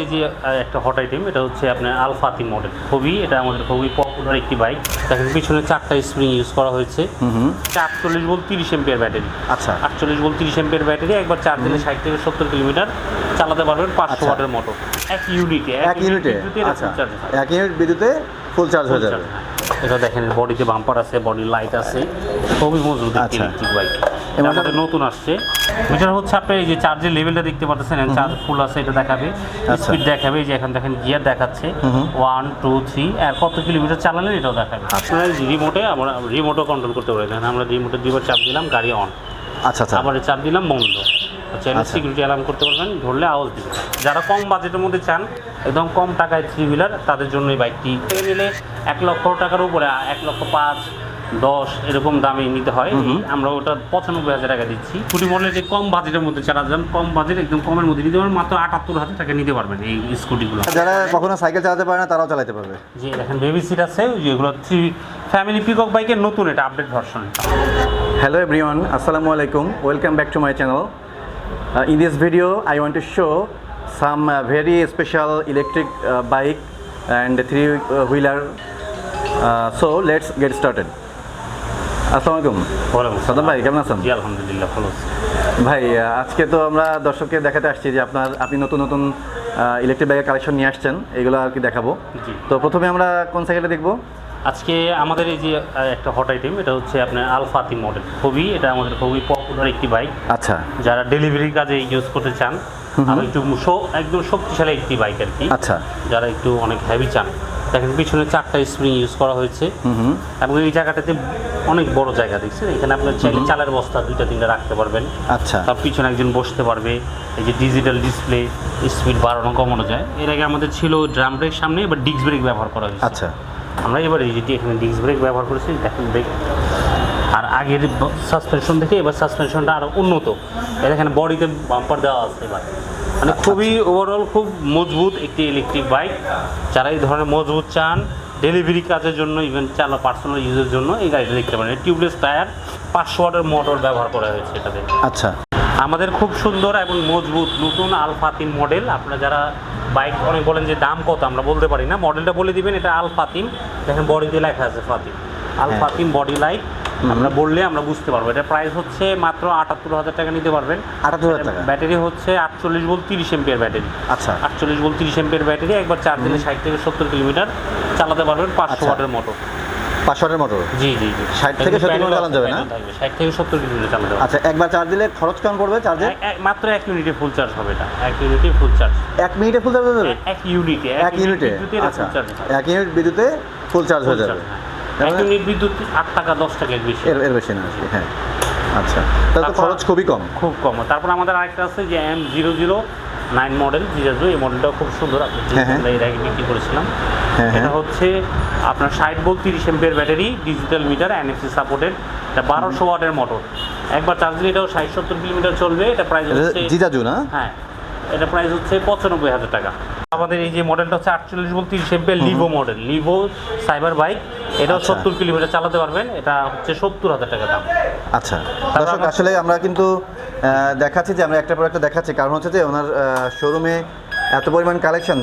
এই যে একটা হট আইটেম এটা হচ্ছে আপনার আলফাতি মডেল খুবই এটা আমাদের খুবই পপুলার একটি বাইক দেখেন পিছনে চারটা স্প্রিং ইউজ করা হয়েছে। আটচল্লিশ বল তিরিশ এম্পিয়ার ব্যাটারি আচ্ছা। আটচল্লিশ বল তিরিশ এম্পিয়ার ব্যাটারি একবার চার দিনে ষাট থেকে সত্তর কিলোমিটার চালাতে পারবেন পাঁচশো আচ্ছা। ওয়াটের মোটর এক ইউনিটে এক ইউনিটে আচ্ছা। এক ইউনিট বিদ্যুতে ফুল চার্জ হয়ে যাবে। এটা দেখেন বডিতে বাম্পার আছে বডি লাইট আছে। খুবই মজবুত একটি আচ্ছা। ইলেকট্রিক বাইক এবং আমাদের নতুন আসছে। এটা হচ্ছে আপনার এই যে চার্জের লেভেলটা দেখতে পাচ্ছেন চার্জ ফুল আছে এটা দেখাবে। আচ্ছা। স্পিড দেখাবে এই যে এখন দেখেন গিয়ার দেখাচ্ছে। ওয়ান টু থ্রি আর কত কিলোমিটার চালালেন এটাও দেখাবে। আচ্ছা। আপনারা রিমোটে আমরা রিমোটও কন্ট্রোল করতে পারি আমরা রিমোটে দুইবার চাপ দিলাম গাড়ি অন আচ্ছা আচ্ছা। আবার চাপ দিলাম বন্ধ। চাইলে আচ্ছা। সিকিউরিটি অ্যালার্ম করতে পারবেন ধরলে আওয়াজ দিবে। যারা কম বাজেটের মধ্যে চান একদম কম টাকায় থ্রি হুইলার তাদের জন্য এই বাইকটি নিলে এক লক্ষ টাকার উপরে এক লক্ষ পাঁচ দশ এরকম দামে নিতে হয়। আমরা ওটা পঁচানব্বই হাজার টাকা দিচ্ছি। কুড়ি মডেলের যে কম বাজেটের মধ্যে চারা যান কম বাজেট একদম কমের মধ্যে নিতে পারবেন মাত্র আটাত্তর হাজার টাকা নিতে পারবেন এই স্কুটিগুলো। যারা কখনো সাইকেল চালাতে পারে না তারাও চালাতে পারবে। যে দেখেন বেবি সিট আছে যেগুলো থ্রি ফ্যামিলি পিকক বাইকের নতুন এটা আপডেট ভার্সন হ্যালো everyone, আসসালামু আলাইকুম welcome back to my channel in in video I want want to show some uh, very special electric uh, bike and three uh, wheeler. আসসালামু। আলাইকুম সাদাম ভাই কেমন আছেন? জি আলহামদুলিল্লাহ ভালো ভাই আজকে তো আমরা দর্শককে দেখাতে আসছি যে আপনার আপনি নতুন নতুন ইলেকট্রিক বাইকের কালেকশন নিয়ে আসছেন এগুলো আর কি দেখাবো। জি। তো প্রথমে আমরা কোন সাইকেলটা দেখব? আজকে আমাদের এই যে একটা হট আইটেম এটা হচ্ছে আপনার আলফাতি মডেল খুবই এটা আমাদের খুবই পপুলার একটি বাইক আচ্ছা। যারা ডেলিভারি কাজে ইউজ করতে চান আর একটু শো- একদম শক্তিশালী একটি বাইক আর কি। আচ্ছা। যারা একটু অনেক হেভি চান। দেখেন পিছনে চারটা স্প্রিং ইউজ করা হয়েছে। এবং এই জায়গাটাতে অনেক বড় জায়গা দেখছেন? এখানে আপনার চাইলে চালের বস্তা দুইটা তিনটা রাখতে পারবেন। আচ্ছা। তার পিছনে একজন বসতে পারবে। এই যে ডিজিটাল ডিসপ্লে স্পিড বাড়ানো কমানো যায়। এর আগে আমাদের ছিল ড্রাম ব্রেক সামনে এবার ডিস্ক ব্রেক ব্যবহার করা হয়েছে। আচ্ছা। আমরা এবার এই যেটি এখানে ডিস্ক ব্রেক ব্যবহার করেছি দেখেন ব্রেক আর আগের সাসপেনশন থেকে এবার সাসপেনশনটা আরও উন্নত। এর এখানে বডিতে বাম্পার দেওয়া আছে এবার। মানে খুবই ওভারঅল খুব মজবুত একটি ইলেকট্রিক বাইক যারা এই ধরনের মজবুত চান ডেলিভারি কাজের জন্য ইভেন চালা পার্সোনাল ইউজের জন্য এই গাড়িটা দেখতে পারেন। টিউবলেস টায়ার পাঁচশো ওয়াটের মোটর ব্যবহার করা হয়েছে এটাতে। আচ্ছা। আমাদের খুব সুন্দর এবং মজবুত নতুন আলফা তিন মডেল আপনারা যারা বাইক অনেক বলেন যে দাম কত আমরা বলতে পারি না। মডেলটা বলে দিবেন এটা আল ফাতিম দেখেন বডিতে লেখা আছে ফাতিম। আল হ্যাঁ। ফাতিম বডি লাইট আমরা বললে আমরা বুঝতে পারব। এটা প্রাইস হচ্ছে মাত্র আটাত্তর হাজার টাকা নিতে পারবেন। আটাত্তর হাজার টাকা? ব্যাটারি হচ্ছে আটচল্লিশ বল তিরিশ এম্পিয়ার ব্যাটারি আচ্ছা। আটচল্লিশ বল তিরিশ এম্পিয়ার ব্যাটারি একবার চার দিনে ষাট থেকে সত্তর কিলোমিটার চালাতে পারবেন পাঁচশো। ওয়াটের মোটর পাঁচশোটার মোটর জি জি জি। 60 থেকে 70 কিলোমিটার চালানো যাবে না? ষাট থেকে সত্তর কিলোমিটার চালাতে পারবেন। আচ্ছা একবার চার্জ দিলে খরচ কেমন পড়বে চার্জে মাত্র এক ইউনিটে ফুল চার্জ হবে এটা। এক ইউনিটে ফুল চার্জ এক মিনিটে ফুল চার্জ হয়ে যাবে? এক ইউনিটে এক ইউনিটে আচ্ছা। চার্জ এক ইউনিট বিদ্যুতে ফুল চার্জ হয়ে যাবে। চার্জ। এক ইউনিট বিদ্যুৎ আট টাকা দশ টাকা এর বেশি। এর এর বেশি না হ্যাঁ। আচ্ছা তাহলে তো খরচ খুবই কম। খুব কম। তারপর আমাদের আরেকটা আছে যে M zero zero nine model জিজাজু এই মডেলটাও খুব সুন্দর। আপনি হ্যাঁ, হ্যাঁ। এর আগে বিক্রি করেছিলাম। হ্যাঁ, এটা হ্যাঁ। হচ্ছে আপনার ষাট বোল তিরিশ ampere battery digital meter NFC supported এটা বারোশো ওয়াটের মোটর একবার চার্জ দিলে এটাও ষাট সত্তর কিলোমিটার চলবে। এটা প্রাইস হচ্ছে জিজাজু না? হ্যাঁ। এটা প্রাইস হচ্ছে পঁচানব্বই হাজার টাকা। আমাদের এই যে মডেলটা হচ্ছে আটচল্লিশ বল তিরিশ ampere Livo model Livo cyber bike এটাও আচ্ছা। সত্তর কিলোমিটার চালাতে পারবেন। এটা হচ্ছে সত্তর হাজার টাকা দাম। আচ্ছা। দর্শক আসলে আমরা কিন্তু দেখাচ্ছি যে আমরা একটা পর একটা দেখাচ্ছি। কারণ হচ্ছে যে ওনার শোরুমে এত পরিমাণ কালেকশন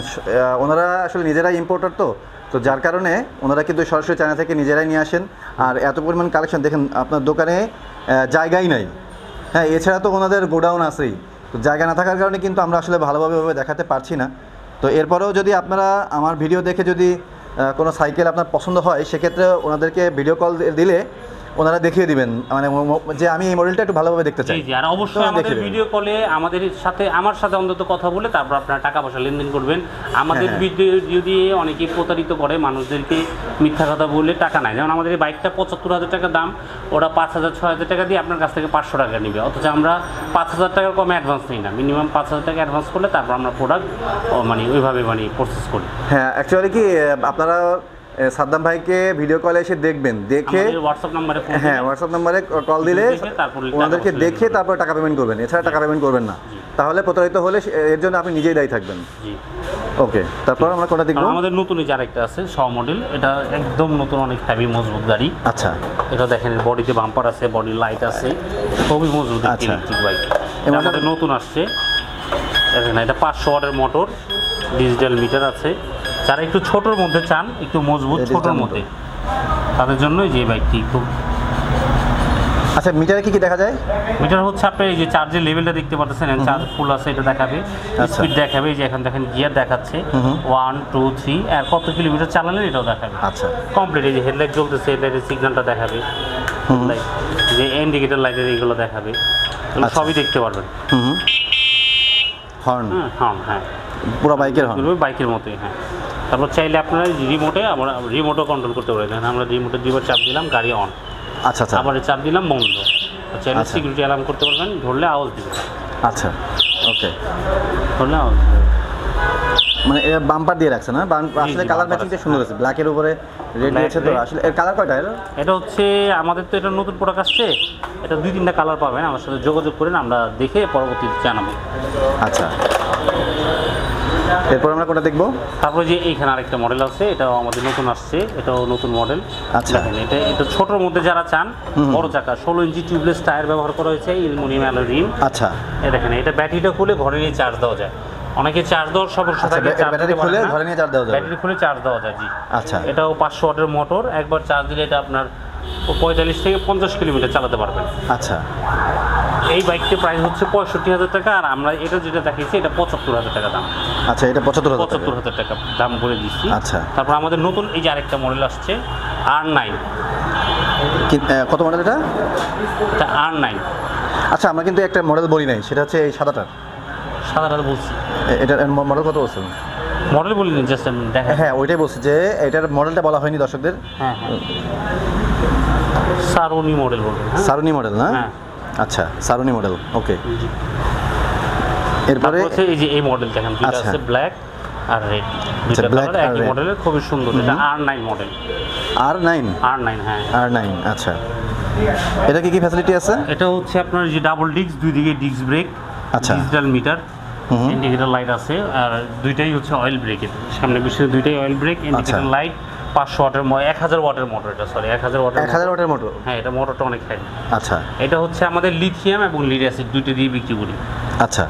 ওনারা আসলে নিজেরাই ইম্পোর্টার তো। তো যার কারণে ওনারা কিন্তু সরাসরি চায়না থেকে নিজেরাই নিয়ে আসেন। আর এত পরিমাণ কালেকশন দেখেন আপনার দোকানে জায়গাই নাই। হ্যাঁ এছাড়া তো ওনাদের গোডাউন আছেই। তো জায়গা না থাকার কারণে কিন্তু আমরা আসলে ভালোভাবে দেখাতে পারছি না। তো এরপরেও যদি আপনারা আমার ভিডিও দেখে যদি কোনো সাইকেল আপনার পছন্দ হয় সেক্ষেত্রে ওনাদেরকে ভিডিও কল দিলে ওনারা দেখিয়ে দিবেন মানে যে আমি এই মডেলটা একটু ভালোভাবে দেখতে চাই। জি আর অবশ্যই আমাদের ভিডিও কলে আমাদের সাথে আমার সাথে অন্তত কথা বলে তারপর আপনারা টাকা পয়সা লেনদেন করবেন। আমাদের। ভিডিও যদি অনেকে প্রতারিত করে মানুষদেরকে মিথ্যা কথা বলে টাকা নেয় যেমন আমাদের এই বাইকটা পঁচাত্তর হাজার টাকা দাম ওরা পাঁচ হাজার ছয় হাজার টাকা দিয়ে আপনার কাছ থেকে পাঁচশো টাকা নেবে। অথচ আমরা পাঁচ হাজার টাকার কমে অ্যাডভান্স নিই না। মিনিমাম পাঁচ হাজার টাকা অ্যাডভান্স করলে তারপর আমরা প্রোডাক্ট মানে ওইভাবে মানে প্রসেস করি। হ্যাঁ অ্যাকচুয়ালি কি আপনারা সাদ্দাম ভাইকে ভিডিও কলে এসে দেখবেন দেখে হোয়াটসঅ্যাপ নাম্বারে হ্যাঁ হোয়াটসঅ্যাপ নাম্বারে কল দিলে ওনাদেরকে দেখে তারপর টাকা পেমেন্ট করবেন। এছাড়া টাকা পেমেন্ট করবেন না। তাহলে প্রতারিত হলে সে- এর জন্য আপনি নিজেই দায়ী থাকবেন। ওকে তারপর আমরা কোনটা দেখব? আমাদের নতুন যে আরেকটা আছে শ মডেল এটা একদম নতুন অনেক হেভি মজবুত গাড়ি। আচ্ছা। এটা দেখেন বডিতে বাম্পার আছে বডি লাইট আছে। খুবই মজবুত একটি আচ্ছা। ইলেকট্রিক বাইক এবং আমাদের নতুন আসছে। দেখেন এটা পাঁচশো ওয়াটের মোটর ডিজিটাল মিটার আছে। যারা একটু ছোটোর মধ্যে চান একটু মজবুত ছোটোর মধ্যে তাদের জন্যই যে বাইকটি খুব আচ্ছা মিটারে কি কি দেখা যায়? মিটার হচ্ছে আপনি এই যে চার্জের লেভেলটা দেখতে পাচ্ছেন চার্জ ফুল আছে এটা দেখাবে। আচ্ছা। স্পিড দেখাবে এই যে এখন দেখেন গিয়ার দেখাচ্ছে। ওয়ান টু থ্রি আর কত কিলোমিটার চালালেন এটাও দেখাবে। আচ্ছা। কমপ্লিট এই যে হেডলাইট জ্বলতেছে হেডলাইটের সিগন্যালটা দেখাবে। যে ইন্ডিকেটার লাইটের এইগুলো দেখাবে। আচ্ছা। সবই দেখতে পারবেন। হুম হর্ন হ্যাঁ হ্যাঁ। পুরো বাইকের হর্ন বাইকের মতোই হ্যাঁ। তারপর চাইলে আপনারা রিমোটে আমরা রিমোটও কন্ট্রোল করতে পারেন দেখেন আমরা রিমোটে দুইবার চাপ দিলাম গাড়ি অন আচ্ছা আচ্ছা। আবার চাপ দিলাম বন্ধ। চাইলে আচ্ছা। সিকিউরিটি অ্যালার্ম করতে পারবেন ধরলে আওয়াজ দিবে। আচ্ছা ওকে ধরলে আওয়াজ দিবে। মানে এটা বাম্পার দিয়ে রাখছে না? আসলে কালার ম্যাচিংটা সুন্দর আছে। ব্ল্যাকের উপরে রেড দিয়েছে তো? আসলে এর কালার কয়টা এর? এটা হচ্ছে আমাদের তো এটা নতুন প্রোডাক্ট আসছে। এটা দুই তিনটা কালার পাবেন। আমার সাথে যোগাযোগ করেন আমরা দেখে পরবর্তীতে জানাব। আচ্ছা। এরপর আমরা কোনটা দেখব? তারপরে যে এইখানে আরেকটা মডেল আছে এটাও আমাদের নতুন আসছে এটাও নতুন মডেল আচ্ছা। এটা এটা ছোটোর মধ্যে যারা চান বড় চাকা ষোলো ইঞ্চি টিউবলেস টায়ার ব্যবহার করা হয়েছে ইলমোনিয়াম অ্যালোরিম আচ্ছা। এই দেখেন এটা ব্যাটারিটা খুলে ঘরে নিয়ে চার্জ দেওয়া যায়। অনেকে চার্জ দেওয়ার সমস্যা আচ্ছা, থাকে ব্যাটারি খুলে ঘরে নিয়ে চার্জ দেওয়া যাবে। ব্যাটারি খুলে চার্জ দেওয়া যায় জি। আচ্ছা। এটাও পাঁচশো ওয়াটের মোটর একবার চার্জ দিলে এটা আপনার পঁয়তাল্লিশ থেকে পঞ্চাশ কিলোমিটার চালাতে পারবেন। আচ্ছা। এই বাইকটির প্রাইস হচ্ছে পঁয়ষট্টি হাজার টাকা আর আমরা এটা যেটা দেখিয়েছি এটা পঁচাত্তর হাজার টাকা দাম। আচ্ছা এটা পঁচাত্তর। পঁচাত্তর হাজার টাকা দাম করে দিচ্ছি আচ্ছা। তারপর আমাদের নতুন এই যে আরেকটা মডেল আসছে আর নাইন কত মডেল এটা? এটা আর নাইন আচ্ছা আমরা কিন্তু একটা মডেল বলি নাই সেটা হচ্ছে এই সাদাটার সাধারণত বলছি। এটা মডেল কত বলছেন? মডেল বলি বলিনি জাস্ট দেখা হ্যাঁ ওইটাই বলছি যে এটার মডেলটা বলা হয়নি দর্শকদের। হ্যাঁ সারোনি মডেল বলবেন সারুনি মডেল না? হ্যাঁ। আচ্ছা সারুনি মডেল ওকে এরপরে এই যে এই মডেল দেখেন আচ্ছা। আছে ব্ল্যাক আর রেড black কালার আর একই red। মডেলের খুবই সুন্দর এটা R nine model R nine R nine হ্যাঁ আর নাইন আচ্ছা এটা কি কি ফ্যাসিলিটি আছে এটা হচ্ছে আপনার যে ডাবল ডিস্ক দুই দিকে ডিস্ক ব্রেক আচ্ছা। Digital meter. ইন্ডিকেটর লাইট আছে আর দুইটাই হচ্ছে অয়েল ব্রেকের সামনে পিছনে দুইটাই অয়েল ব্রেক ইন্ডিকেটর। লাইট পাঁচশো ওয়াটের এক হাজার ওয়াটের মোটর এটা সরি এক হাজার ওয়াটের এক হাজার ওয়াটের মোটর হ্যাঁ এটা মোটরটা অনেক হাই আচ্ছা। এটা হচ্ছে আমাদের লিথিয়াম এবং লিড অ্যাসিড দুইটা দিয়ে বিক্রি করি। আচ্ছা।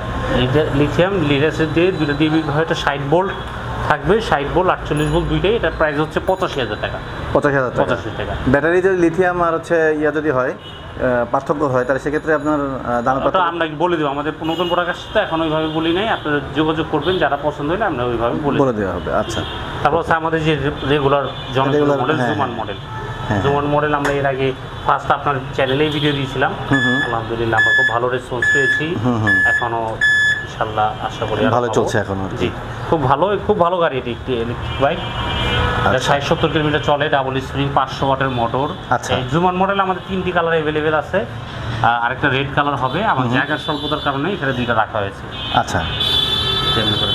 এটা লিথিয়াম লিড অ্যাসিড দিয়ে দুইটা দিয়ে বিক্রি হয় এটা ষাট বোল্ট থাকবে ষাট বোল্ট আটচল্লিশ বোল্ট দুইটাই এটার প্রাইস হচ্ছে পঁচাশি হাজার টাকা। পঁচাশি হাজার টাকা। পঁচাশি টাকা। ব্যাটারি যদি লিথিয়াম আর হচ্ছে ইয়া যদি হয় পার্থক্য হয় তাহলে সেক্ষেত্রে আপনার দাম ওটা আমরা বলে দেবো? আমাদের নতুন প্রোডাক্ট আসছে তো এখন ওইভাবে বলি নাই। আপনারা যোগাযোগ করবেন যারা পছন্দ হলে আমরা ওইভাবে বলে। দেওয়া হবে আচ্ছা। তারপর হচ্ছে আমাদের যে রেগুলার জনপ্রিয় মডেল জুমান। মডেল জুমান মডেল আমরা এর আগে ফার্স্ট আপনার চ্যানেলেই ভিডিও দিয়েছিলাম হুম, হুম। আলহামদুলিল্লাহ আমরা খুব ভালো রেসপন্স পেয়েছি হুম, হুম। এখনও ইনশাল্লাহ আশা করি ভালো চলছে এখনও। জি খুব ভালো খুব ভালো গাড়ি এটি একটি ইলেকট্রিক বাইক আচ্ছা। ষাট সত্তর কিলোমিটার চলে ডাবল স্প্রিং পাঁচশো ওয়াটের মোটর আচ্ছা। এই জুমান মডেল আমাদের তিনটি কালার অ্যাভেলেবেল আছে আরেকটা রেড কালার হবে আমার জায়গার স্বল্পতার কারণে এখানে দুইটা রাখা হয়েছে আচ্ছা তেমনি করে।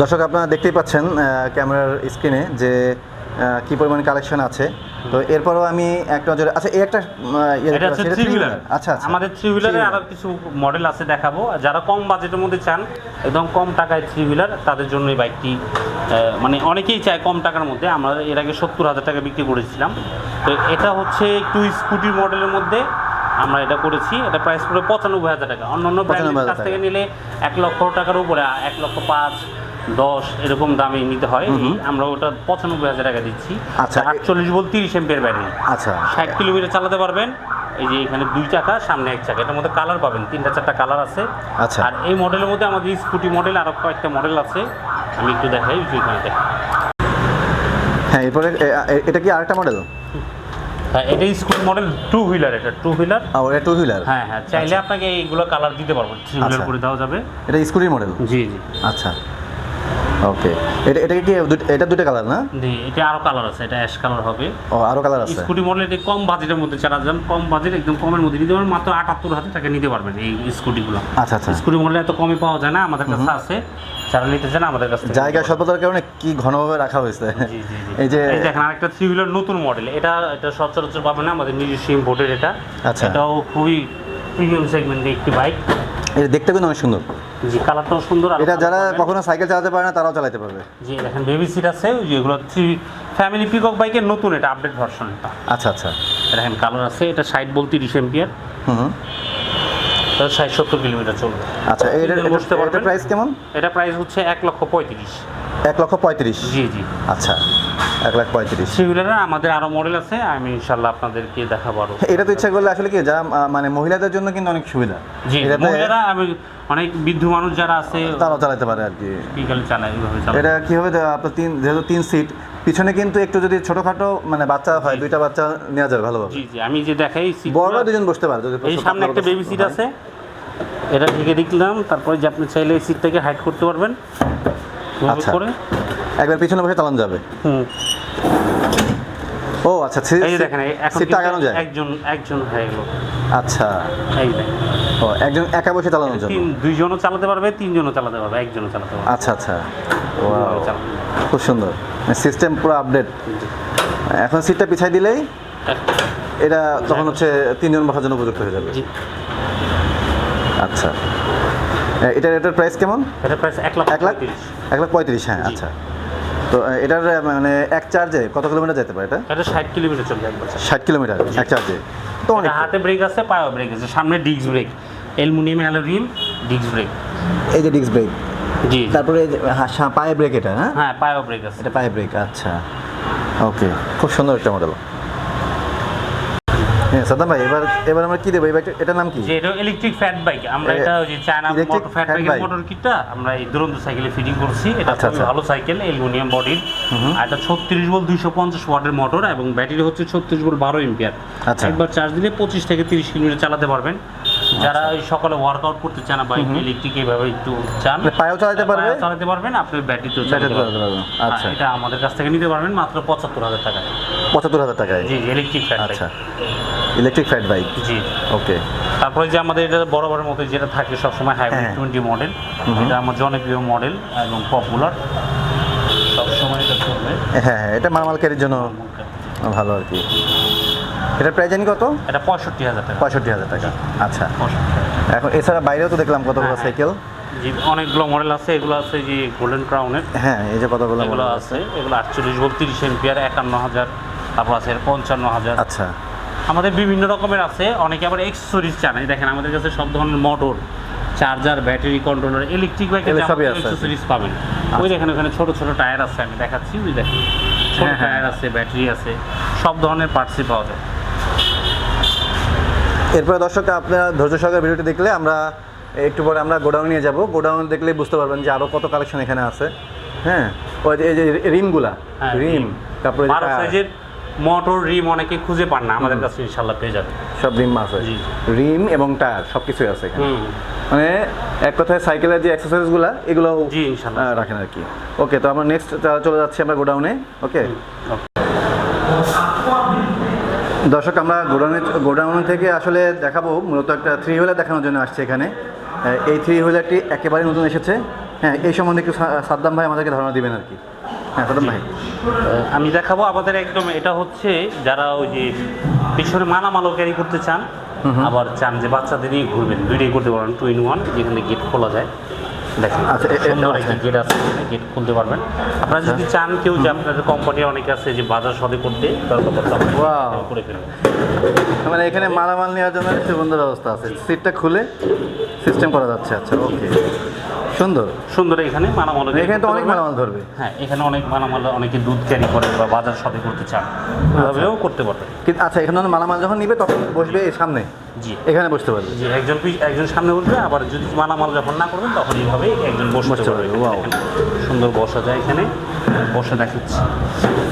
দর্শক আপনারা দেখতেই পাচ্ছেন ক্যামেরার স্ক্রিনে যে কি পরিমাণ কালেকশন আছে। তো এরপরও আমি এক নজরে আচ্ছা এই একটা ইয়ে এটা হচ্ছে থ্রি হুইলার আচ্ছা আচ্ছা। আমাদের থ্রি হুইলারে। আরও কিছু মডেল আছে দেখাবো। যারা কম বাজেটের মধ্যে চান একদম কম টাকায় থ্রি হুইলার তাদের জন্য এই বাইকটি মানে অনেকেই চায় কম টাকার মধ্যে। আমরা এর আগে সত্তর হাজার টাকা বিক্রি করেছিলাম। তো এটা হচ্ছে একটু স্কুটি মডেলের মধ্যে আমরা এটা করেছি। এটা প্রাইস পড়ে পঁচানব্বই হাজার টাকা। অন্য অন্য ব্র্যান্ডের কাছ থেকে নিলে এক লক্ষ টাকার উপরে এক লক্ষ পাঁচ দশ এরকম দামে নিতে হয়। আমরা ওটা পঁচানব্বই হাজার টাকা দিচ্ছি। আচ্ছা, আটচল্লিশ বল তিরিশ এম্পিয়ার ব্যাটারি। আচ্ছা। ষাট কিলোমিটার চালাতে পারবেন। এই যে এখানে দুই চাকা সামনে এক চাকা। এটার মধ্যে কালার পাবেন। তিনটা চারটা কালার আছে। আচ্ছা। আর এই মডেলের মধ্যে আমাদের স্কুটি মডেল আরও কয়েকটা মডেল আছে। আমি একটু দেখাই যে দেখাই হ্যাঁ এরপরে এটা কি আরেকটা মডেল হ্যাঁ এটা স্কুটি মডেল টু হুইলার এটা টু হুইলার ও এটা টু হুইলার হ্যাঁ হ্যাঁ চাইলে আপনাকে এইগুলো কালার দিতে পারব। থ্রি হুইলার আচ্ছা। করে দেওয়া যাবে। এটা স্কুটির মডেল জি জি। আচ্ছা। ওকে এটা এটা কি এটা দুটো কালার না? জি এটা আরও কালার আছে এটা অ্যাশ কালার হবে। ও আরও কালার আছে। স্কুটি মডেল এটা কম বাজেটের মধ্যে চারা যান কম বাজেট একদম কমের মধ্যে নিতে পারবেন মাত্র আটাত্তর হাজার টাকা নিতে পারবেন এই স্কুটিগুলো। আচ্ছা আচ্ছা। স্কুটি মডেল এত কমে পাওয়া যায় না আমাদের কাছে আছে যারা নিতে চান আমাদের কাছে জায়গা স্বল্পতার কারণে কি ঘনভাবে রাখা হয়েছে? এই যে এই দেখেন আরেকটা থ্রি হুইলার নতুন মডেল এটা এটা সচরাচর পাবেন না আমাদের নিজস্ব ইম্পোর্টের এটা। আচ্ছা। এটাও খুবই প্রিমিয়াম সেগমেন্টের একটি বাইক এটা দেখতে কিন্তু অনেক সুন্দর। জি কালারটাও সুন্দর আর এটা যারা কখনো সাইকেল চালাতে পারে না তারাও চালাতে পারবে। জি দেখেন বেবি সিট আছে যেগুলো থ্রি ফ্যামিলি পিকক বাইকের নতুন এটা আপডেট ভার্সন এটা। আচ্ছা আচ্ছা। দেখেন কালার আছে এটা সাইড বল তিরিশ এম্পিয়ার হুম। ষাট সত্তর কিলোমিটার চলবে। আচ্ছা তিনজন বসতে পারবেন। প্রাইস কেমন? এটা প্রাইস হচ্ছে এক লক্ষ পঁয়ত্রিশ। এক লক্ষ পঁয়ত্রিশ। জি জি। আচ্ছা। এক লাখ পঁয়ত্রিশ। সিভিলের আমাদের আরও মডেল আছে আমি ইনশাল্লাহ আপনাদেরকে দেখাবো আরও। এটা তো ইচ্ছা করলে আসলে কি যা মানে মহিলাদের জন্য কিন্তু অনেক সুবিধা। জি মহিলারা আমি অনেক বৃদ্ধ মানুষ যারা আছে তারাও চালাতে পারে আর কি। বিকালে চালায় এটা কি হবে আপনার তিন যেহেতু তিন সিট পিছনে কিন্তু একটু যদি ছোটখাটো মানে বাচ্চা হয় দুইটা বাচ্চা নেওয়া যাবে ভালোভাবে। জি জি আমি যে দেখাই বড়রা দুজন বসতে পারে যদি এই সামনে একটা বেবি সিট আছে। এটা ঢেকে দেখলাম তারপরে যে আপনি চাইলে এই সিটটাকে হাইড করতে পারবেন। আচ্ছা। করে। একবার পিছনে বসে চালানো যাবে। হুম। ও আচ্ছা এই যে দেখেন সিটটা আগানো যায়? একজন একজন হয়ে গেল। আচ্ছা। এই ও একজন একা বসে চালানোর জন্য? তিন দুইজনও চালাতে পারবে তিনজনও চালাতে পারবে একজনও চালাতে পারবে। আচ্ছা আচ্ছা। খুব সুন্দর। সিস্টেম পুরো আপডেট। এখন সিটটা পিছাই দিলেই এটা তখন হচ্ছে তিনজন বসার জন্য উপযুক্ত হয়ে যাবে। জি। আচ্ছা। এটার এটার প্রাইস কেমন? এটার প্রাইস এক লাখ এক লাখ। এক লাখ পঁয়ত্রিশ হ্যাঁ আচ্ছা। তো এটার মানে এক চার্জে কত কিলোমিটার যেতে পারে এটা? এটা ষাট কিলোমিটার চলবে একবার ষাট কিলোমিটার এক চার্জে তো অনেক হাতে ব্রেক আছে পায়ে ব্রেক আছে। সামনে disc brake aluminium alloy rim disc brake এই যে ডিস্ক ব্রেক জি তারপরে পায়ে ব্রেক এটা হ্যাঁ? হ্যাঁ পায়ে ব্রেক আছে। এটা পায়ে ব্রেক আচ্ছা। ওকে খুব সুন্দর একটা মডেল হ্যাঁ ভাই এবার এবার আমরা কি দেবো? এই এটার নাম কি? যে এটা ইলেকট্রিক ফ্যাট বাইক আমরা এটা ওই যে চায়না মোটর ফ্যাট বাইকের মোটর কিটটা আমরা এই দুরন্ত সাইকেলে ফিটিং করছি। এটা আচ্ছা, খুবই আচ্ছা। ভালো সাইকেল অ্যালুমিনিয়াম বডির আর এটা ছত্রিশ ভোল্ট দুইশো পঞ্চাশ ওয়াটের মোটর এবং ব্যাটারি হচ্ছে ছত্রিশ বল বারো এম্পিয়ার আচ্ছা। একবার চার্জ দিলে পঁচিশ থেকে তিরিশ কিলোমিটার চালাতে পারবেন। যারা ওই সকালে ওয়ার্কআউট করতে চান বা ইলেকট্রিক এইভাবে একটু চান মানে পায়েও চালাতে পারবে? চালাতে পারবেন আপনি ব্যাটারিতেও চালাতে পারবেন। পারবেন, হ্যাঁ, আচ্ছা। এটা আমাদের কাছ থেকে নিতে পারবেন মাত্র পঁচাত্তর হাজার টাকায়। পঁচাত্তর হাজার টাকায়? জি ইলেকট্রিক ফ্যাট আচ্ছা। ইলেকট্রিক ফ্যাট বাইক জি। ওকে তারপরে যে আমাদের এটা বড় বড় মতো যেটা থাকে সবসময় হাইব্রিড। টোয়েন্টি মডেল এটা আমার জনপ্রিয় মডেল এবং পপুলার সবসময় এটা চলবে। হ্যাঁ হ্যাঁ এটা মালামাল ক্যারির জন্য ভালো আর কি। এটার প্রাইস জানি কত? এটা পঁয়ষট্টি হাজার টাকা। পঁয়ষট্টি হাজার টাকা। আচ্ছা। এখন এছাড়া বাইরেও তো দেখলাম কতগুলো হ্যাঁ, হ্যাঁ। সাইকেল জি অনেকগুলো মডেল আছে এগুলো আছে যে গোল্ডেন ক্রাউনের হ্যাঁ এই যে কতগুলো এগুলো আছে। এগুলো আটচল্লিশ বল তিরিশ এম্পিয়ার একান্ন হাজার তারপর আছে পঞ্চান্ন হাজার। আচ্ছা। আমাদের বিভিন্ন রকমের আছে অনেকে আবার এক্সেসরিজ চান এই দেখেন আমাদের কাছে সব ধরনের motor charger battery controller electric সবই আছে। আর এক্সেসরিজ পাবেন ওই দেখেন ওখানে ছোট ছোট টায়ার আছে আমি দেখাচ্ছি ওই দেখেন। ছোট হ্যাঁ, হ্যাঁ। টায়ার আছে ব্যাটারি আছে সব ধরনের পার্টসই পাওয়া যায়। এরপরে দর্শক আপনারা ধৈর্য সহকারে ভিডিওটি দেখলে আমরা একটু পরে আমরা গোডাউন নিয়ে যাব। গোডাউন দেখলে বুঝতে পারবেন যে আরও কত কালেকশন এখানে আছে। হ্যাঁ? ওই যে রিমগুলা। হ্যাঁ, রিম। তারপরে মোটর রিম অনেকে খুঁজে পান না। আমাদের কাছে ইনশাল্লাহ পেয়ে যাবে সব রিম আছে। জি। রিম এবং টায়ার সব কিছুই আছে এখানে। মানে এক কথায় সাইকেলের যে অ্যাক্সেসরিজগুলো এগুলো জি ইনশাল্লাহ রাখেন আর কি। ওকে তো আমরা নেক্সট চলে যাচ্ছি আমরা গোডাউনে। ওকে। দর্শক আমরা গোডাউনে গোডাউন থেকে আসলে দেখাবো মূলত একটা থ্রি হুইলার দেখানোর জন্য আসছে এখানে। এই থ্রি হুইলারটি একেবারে নতুন এসেছে। হ্যাঁ এই সম্বন্ধে একটু সাদ্দাম ভাই আমাদেরকে ধারণা দিবেন আর কি। হ্যাঁ সাদ্দাম ভাই। আমি দেখাবো আমাদের একদম এটা হচ্ছে যারা ওই যে পিছনে মালামালও ক্যারি করতে চান আবার চান যে বাচ্চাদের নিয়ে ঘুরবেন। দুইটাই করতে পারেন টু ইন ওয়ান যেখানে গেট খোলা যায়। দেখেন আচ্ছা, সুন্দর আচ্ছা। একটা গেট আছে গেট খুলতে পারবেন। আপনারা যদি চান কেউ যে আপনাদের কোম্পানি অনেক আছে যে বাজার সদে করতে করে ফেলবেন মানে এখানে মালামাল নেওয়ার জন্য সুন্দর ব্যবস্থা আছে। সিটটা খুলে সিস্টেম করা যাচ্ছে। আচ্ছা ওকে সুন্দর। সুন্দর এখানে মালামাল এখানে তো অনেক মালামাল ধরবে। হ্যাঁ এখানে অনেক মালামাল অনেকে দুধ ক্যারি করে বা বাজার সদে করতে চান। ওইভাবেও করতে পারবেন। কিন্তু আচ্ছা এখানে মালামাল যখন নিবে তখন বসবে এই সামনে? জি। এখানে বসতে পারবে। জি একজন একজন সামনে বসবে আবার যদি মালামাল যখন না করবেন তখন এইভাবে একজন বসতে পারবে। সুন্দর বসা যায় এখানে। বসে দেখাচ্ছি।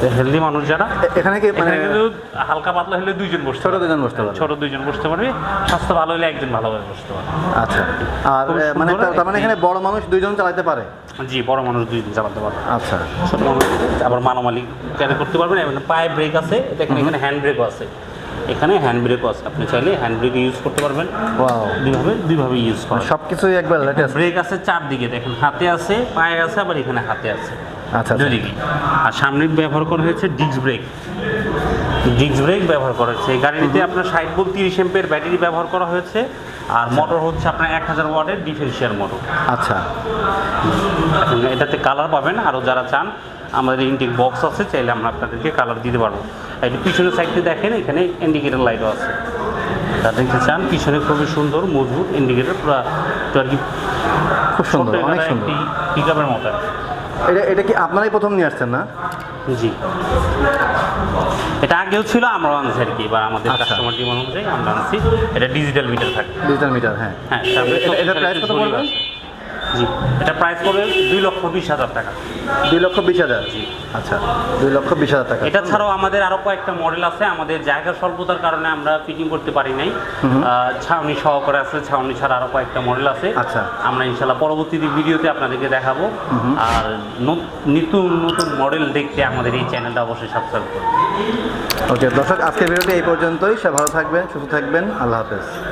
হেলদি মানুষ যারা। এখানে কি মানে হালকা পাতলা হলে দুইজন বসতে ছোট। দুজন বসতে পারবে। ছোট দুইজন বসতে পারবে। স্বাস্থ্য ভালো হলে একজন ভালোভাবে বসতে পারবে। আচ্ছা। আর মানে তার- মানে এখানে বড় মানুষ দুইজন চালাতে পারে? জি বড় মানুষ দুইজন চালাতে পারবে। আচ্ছা। ছোট মানুষ আবার মালামালি ক্যারি করতে পারবেন। এবং পায়ে ব্রেক আছে। দেখেন এখানে হ্যান্ড ব্রেকও আছে। এখানে হ্যান্ড ব্রেকও আছে। আপনি চাইলে হ্যান্ড ব্রেক ইউজ করতে পারবেন। ওয়াও দুইভাবে দুইভাবে ইউজ করা। সব কিছুই একবার লেটেস্ট ব্রেক আছে চারদিকে দেখেন হাতে আছে পায়ে আছে আবার এখানে হাতে আছে। আচ্ছা আচ্ছা। দুদিকে আর সামনে ব্যবহার করা হয়েছে ডিস্ক ব্রেক ডিস্ক ব্রেক ব্যবহার করা হয়েছে। এই গাড়িটিতে আপনার ষাট বল তিরিশ এম্পের ব্যাটারি ব্যবহার করা হয়েছে। আর মোটর হচ্ছে আপনার এক হাজার ওয়াটের ডিফেন্সিয়াল মোটর আচ্ছা। এটাতে কালার পাবেন। আরও যারা চান আমাদের ইন্ডিক বক্স আছে চাইলে আমরা আপনাদেরকে কালার দিতে পারব। একটু পিছনের সাইডে দেখেন এখানে ইন্ডিকেটার লাইটও আছে। যারা দেখতে চান পিছনে খুবই সুন্দর মজবুত ইন্ডিকেটার পুরো আর কি খুব সুন্দর অনেক সুন্দর। পিক আপের মতো এটা এটা কি আপনারাই প্রথম নিয়ে আসছেন না? জি। এটা আগেও ছিল আমরা আনছি আর কি এবার আমাদের আচ্ছা। কাস্টমার ডিমান্ড অনুযায়ী আমরা আনছি। এটা ডিজিটাল মিটার থাকে। ডিজিটাল মিটার হ্যাঁ। হ্যাঁ এটা- price কত পড়বে? জি। এটা প্রাইস পড়বে দুই লক্ষ বিশ হাজার টাকা। দুই লক্ষ বিশ হাজার? জি। আচ্ছা দুই লক্ষ বিশ হাজার টাকা। এটা ছাড়াও আমাদের আরও কয়েকটা মডেল আছে। আমাদের জায়গা স্বল্পতার কারণে আমরা ফিটিং করতে পারি নাই। ছাউনি সহকারে আছে। ছাউনি ছাড়া আরও কয়েকটা মডেল আছে। আচ্ছা। আমরা ইনশাল্লাহ পরবর্তী ভিডিওতে আপনাদেরকে দেখাবো। আর ন- নিত্য নতুন মডেল দেখতে আমাদের এই চ্যানেলটা অবশ্যই সাবস্ক্রাইব করুন। ওকে দর্শক আজকের ভিডিওটি এই পর্যন্তই। সব ভালো থাকবেন সুস্থ থাকবেন। আল্লাহ হাফেজ।